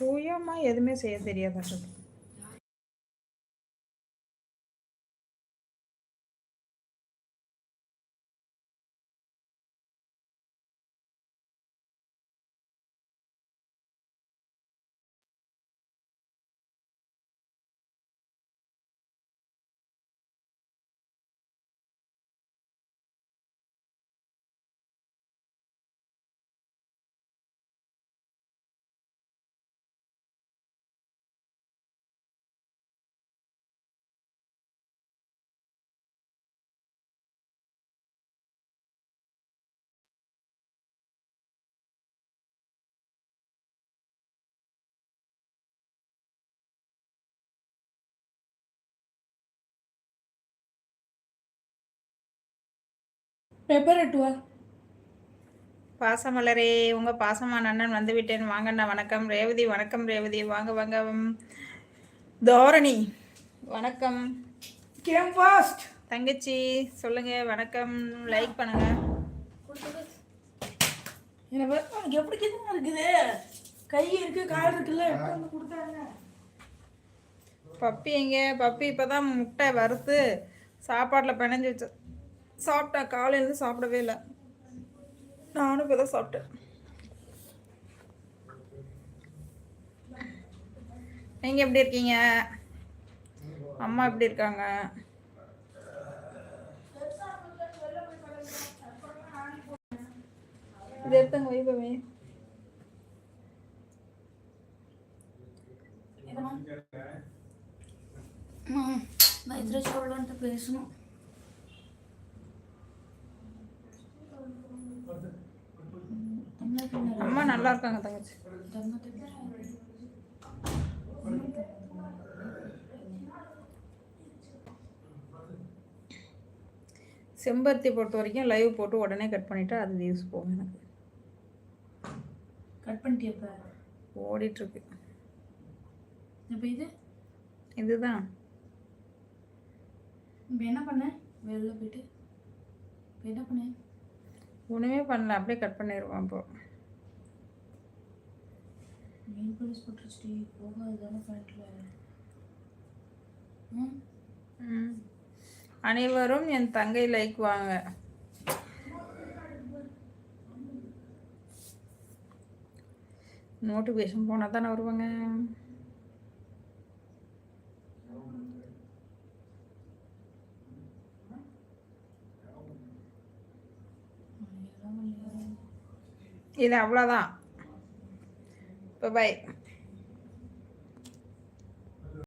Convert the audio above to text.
சுயமாக எதுவுமே செய்ய தெரியாதாட்டு பெப்பர் எட்டுவா? பாசமலரே உங்கள் பாசமான அண்ணன் வந்து விட்டேன் வாங்கண்ணா வணக்கம். ரேவதி வணக்கம் ரேவதி. வாங்க வாங்க. தோரணி வணக்கம். கேம் ஃபாஸ்ட் தங்கச்சி சொல்லுங்க வணக்கம். லைக் பண்ணுங்க. உனக்கு எப்படி கிதமா இருக்குது? கை இருக்கு கால் இருக்குல்ல? கொடுத்தாங்க. பப்பி எங்க? பப்பி இப்போதான் முட்டை வறுத்து சாப்பாட்டில் பிணைஞ்சு வச்சு சாப்பிட்டேன் காலையிலேருந்து சாப்பிடவே இல்லை நானும் இப்போ தான் சாப்பிட்டேன் நீங்கள் எப்படி இருக்கீங்க அம்மா எப்படி இருக்காங்க இது எடுத்தங்க வைபவே மைத்ரா சொல்லலான்ட்டு பேசணும் அம்மா நல்லா இருக்காங்க தங்கச்சி. செம்பருத்தி பொறுத்த வரைக்கும் லைவ் போட்டு உடனே கட் பண்ணிட்டா அது வியூஸ் போகும் எனக்கு. கட் பண்ணிட்டியப்ப ஓடிட்டுருக்கு. இப்போ இது? இதுதான். இப்போ என்ன பண்ண? வெளில போயிட்டு. இப்போ என்ன பண்ண? ஒன்றுமே பண்ணல அப்படியே கட் பண்ணிடுவான் இப்போ. மெயின் போலீஸ் போட்டுருச்சுடி. போகாது தானே ஃப்ரண்ட்டில். அனைவரும் என் தங்கை லைக் வாங்க. நோட்டிஃபிகேஷன் போனால் தானே வருவாங்க. இது அவ்வளோதான் இப்போ பை